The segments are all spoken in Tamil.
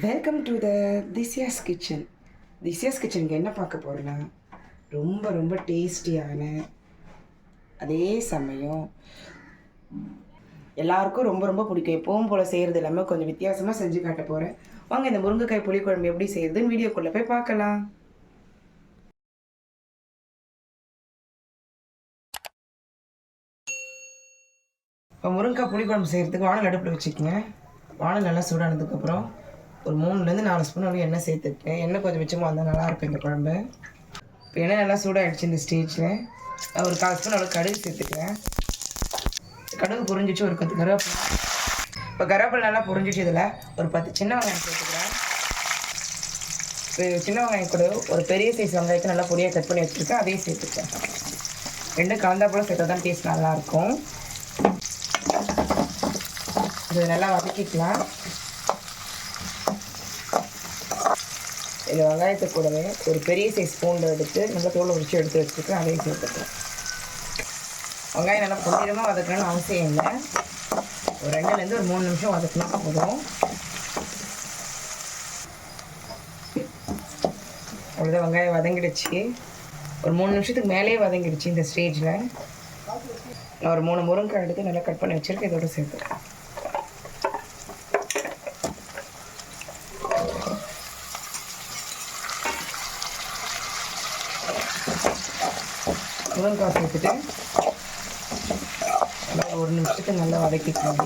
வெல்கம் டு த திஸ்யாஸ் கிச்சன் திஸ்யாஸ் கிச்சனுக்கு என்ன பார்க்க போகிறோன்னா ரொம்ப ரொம்ப டேஸ்டியான அதே சமயம் எல்லாருக்கும் ரொம்ப ரொம்ப பிடிக்கும். எப்பவும் போல் செய்கிறது இல்லாமல் கொஞ்சம் வித்தியாசமாக செஞ்சு காட்ட போகிறேன் வாங்க இந்த முருங்கைக்காய் புளிக்குழம்பு எப்படி செய்யுதுன்னு வீடியோக்குள்ளே போய் பார்க்கலாம். இப்போ முருங்கைக்காய் புளிக்குழம்பு செய்கிறதுக்கு வானல் அடுப்பில் வச்சுக்கோங்க. வானல் நல்லா சூடானதுக்கப்புறம் ஒரு மூணுலேருந்து நாலு ஸ்பூன் அளவு எண்ணெய் சேர்த்துருக்கேன். எண்ணெய் கொஞ்சம் மிச்சமாக வந்தால் நல்லாயிருக்கும் இந்த குழம்பு. இப்போ எண்ணெய் நல்லா சூடாகிடுச்சு இந்த ஸ்டேஜில் நான் ஒரு கால் ஸ்பூன் அளவு கடுகு சேர்த்துக்கிறேன். கடுகு பொரிஞ்சிச்சு ஒரு பத்து கருவேப்பிலை. இப்போ கருவேப்பிலை நல்லா பொரிஞ்சிச்சு இதில். ஒரு பத்து சின்ன வெங்காயம் சேர்த்துக்கிறேன். இப்போ சின்ன வெங்காயம் கூட ஒரு பெரிய சைஸ் வெங்காயத்தை நல்லா பொடியாக கட் பண்ணி வச்சுருக்கேன் அதையும் சேர்த்துக்கிறேன். ரெண்டும் கலந்தா போல் சேர்த்தா தான் டேஸ்ட் நல்லாயிருக்கும். இது நல்லா வதக்கிக்கலாம். இந்த வெங்காயத்தை கூடவே ஒரு பெரிய சைஸ் பூண்டு எடுத்து நல்லா தோலை உரிச்சு எடுத்து வச்சுருக்கேன் அதையும் சேர்த்துக்கிறேன் வெங்காயம் நல்லா பொன்னிறமாக வதக்கணும்னு அவசியம் இல்லை. ஒரு ரெண்டுலேருந்து ஒரு மூணு நிமிஷம் வதக்கினா போதும். அவ்வளோதான் வெங்காயம் வதங்கிடுச்சு. ஒரு மூணு நிமிஷத்துக்கு மேலேயே வதங்கிடுச்சு இந்த ஸ்டேஜில் நான் ஒரு மூணு முருங்கை எடுத்து நல்லா கட் பண்ணி வச்சுருக்கேன். இதோட சேர்த்துக்கிறேன் முருங்கைக்காய் சேர்த்துட்டு நல்லா ஒரு நிமிஷத்துக்கு நல்லா வதக்கிக்கலாம்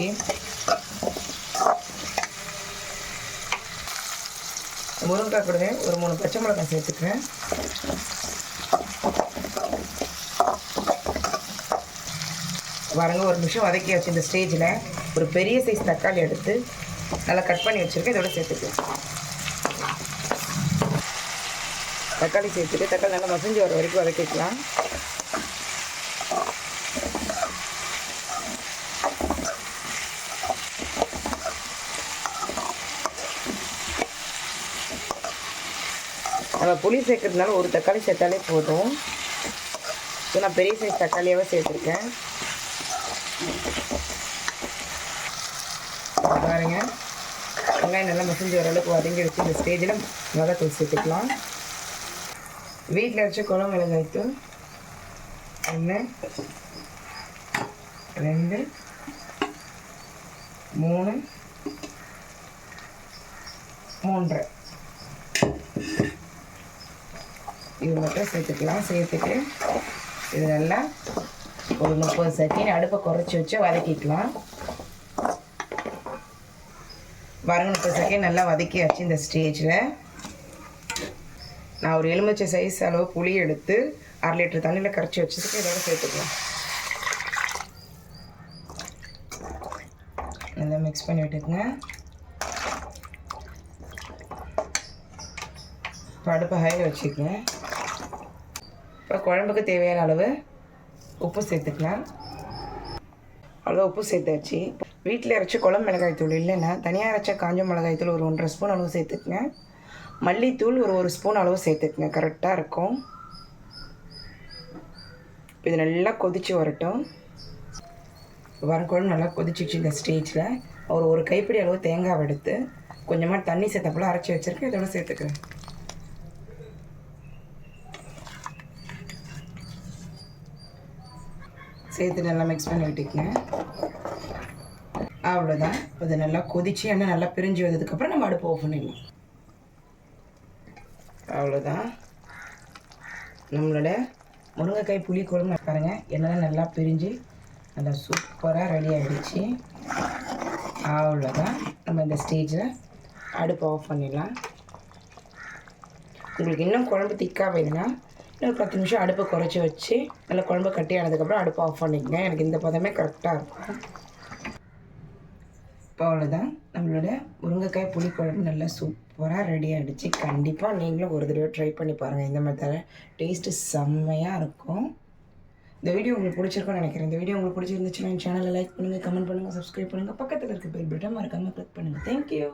முருங்கைக்காய் கூடவே ஒரு மூணு பச்சை மிளகாய் சேர்த்துக்கிறேன். வரங்க ஒரு நிமிஷம் வதக்கி வச்சு இந்த ஸ்டேஜில் ஒரு பெரிய சைஸ் தக்காளி எடுத்து நல்லா கட் பண்ணி வச்சுருக்கேன். இதோட சேர்த்துக்கலாம். தக்காளி சேர்த்துட்டு தக்காளி நல்லா மசிஞ்சு வர வரைக்கும் வதக்கிக்கலாம். நம்ம புளி சேர்க்கறதுனால ஒரு தக்காளி சேர்த்தாலே போதும். ஸோ நான் பெரிய சைஸ் தக்காளியாகவே சேர்த்துருக்கேன். பாருங்க. வெங்காயம் நல்லா மசிஞ்சு ஓரளவுக்கு வதங்கி வச்சு இந்த ஸ்டேஜில் மிளகாத்தூள் சேர்த்துக்கலாம். வீட்டில் வச்சு குளம் மிளகாய்த்தூள் ஒன்று ரெண்டு மூணு மூன்று. இது மட்டும் சேர்த்துக்கலாம். சேர்த்துட்டு இது நல்லா ஒரு முப்பது செகண்ட் அடுப்பை குறைச்சி வச்சு வதக்கிக்கலாம். பாருங்க முப்பது செகண்ட் நல்லா வதக்கியாச்சு இந்த ஸ்டேஜில் நான் ஒரு எலுமிச்சை சைஸ் அளவு புளி எடுத்து அரை லிட்டர் தண்ணியில் கரைச்சி வச்சுட்டு இதோட சேர்த்துக்கலாம். நல்லா மிக்ஸ் பண்ணி விட்டுக்குங்க. இப்போ அடுப்பை ஹையில் வச்சுக்கங்க. இப்போ குழம்புக்கு தேவையான அளவு உப்பு சேர்த்துக்கலாம். அவ்வளோ உப்பு சேர்த்தாச்சு. வீட்டில் அரைச்ச குழம்பு மிளகாய் தூள் இல்லைன்னா தனியாக அரைச்ச காஞ்ச மிளகாய் தூள் ஒரு ஒன்றரை ஸ்பூன் அளவு சேர்த்துக்குங்க. மல்லித்தூள் ஒரு ஒரு ஸ்பூன் அளவு சேர்த்துக்குங்க. கரெக்டாக இருக்கும். இது நல்லா கொதித்து வரட்டும். வர குழம்பு நல்லா கொதிச்சிச்சு இந்த ஸ்டேஜில் ஒரு ஒரு கைப்பிடி அளவு தேங்காய் எடுத்து கொஞ்சமாக தண்ணி சேர்த்தப்பெல்லாம் அரைச்சி வச்சுருக்கேன். இதோட சேர்த்துக்கிறேன். சேர்த்து நல்லா மிக்ஸ் பண்ணி விட்டுக்கங்க. அவ்வளோதான் அது நல்லா கொதிச்சு எண்ணெய் நல்லா பிரிஞ்சு வந்ததுக்கப்புறம் நம்ம அடுப்பு ஆஃப் பண்ணிடலாம். அவ்வளோதான் நம்மளோட முருங்கைக்காய் புளி குழம்பு பாருங்க. எண்ணெய் நல்லா பிரிஞ்சு நல்லா சூப்பராக ரெடி ஆகிடுச்சு அவ்வளோதான் நம்ம இந்த ஸ்டேஜில் அடுப்பு ஆஃப் பண்ணிடலாம். உங்களுக்கு இன்னும் குழம்பு திக்காக வேணும்னா இன்னும் பத்து நிமிஷம் அடுப்பை குறைச்சி வச்சு நல்லா குழம்பு கட்டி ஆனதுக்கப்புறம் அடுப்பை ஆஃப் பண்ணிக்கங்க. எனக்கு இந்த பதமே கரெக்டாக இருக்கும். இப்போ அவ்வளோதான் நம்மளோட முருங்கைக்காய் புளி குழம்பு நல்லா சூப்பராக ரெடி ஆகிடுச்சு கண்டிப்பாக நீங்களும் ஒரு தடவை ட்ரை பண்ணி பாருங்கள் இந்த மாதிரி தர டேஸ்ட்டு செம்மையாக இருக்கும். இந்த வீடியோ உங்களுக்கு பிடிச்சிருக்கும்னு நினைக்கிறேன். இந்த வீடியோ உங்களுக்கு பிடிச்சிருந்துச்சுன்னா என் சேனலை லைக் பண்ணுங்கள் கமெண்ட் பண்ணுங்கள் சப்ஸ்கிரைப் பண்ணுங்கள் பக்கத்தில் இருக்க பெல் பட்டன் மறக்காமல் கிளிக் பண்ணுங்கள் தேங்க்யூ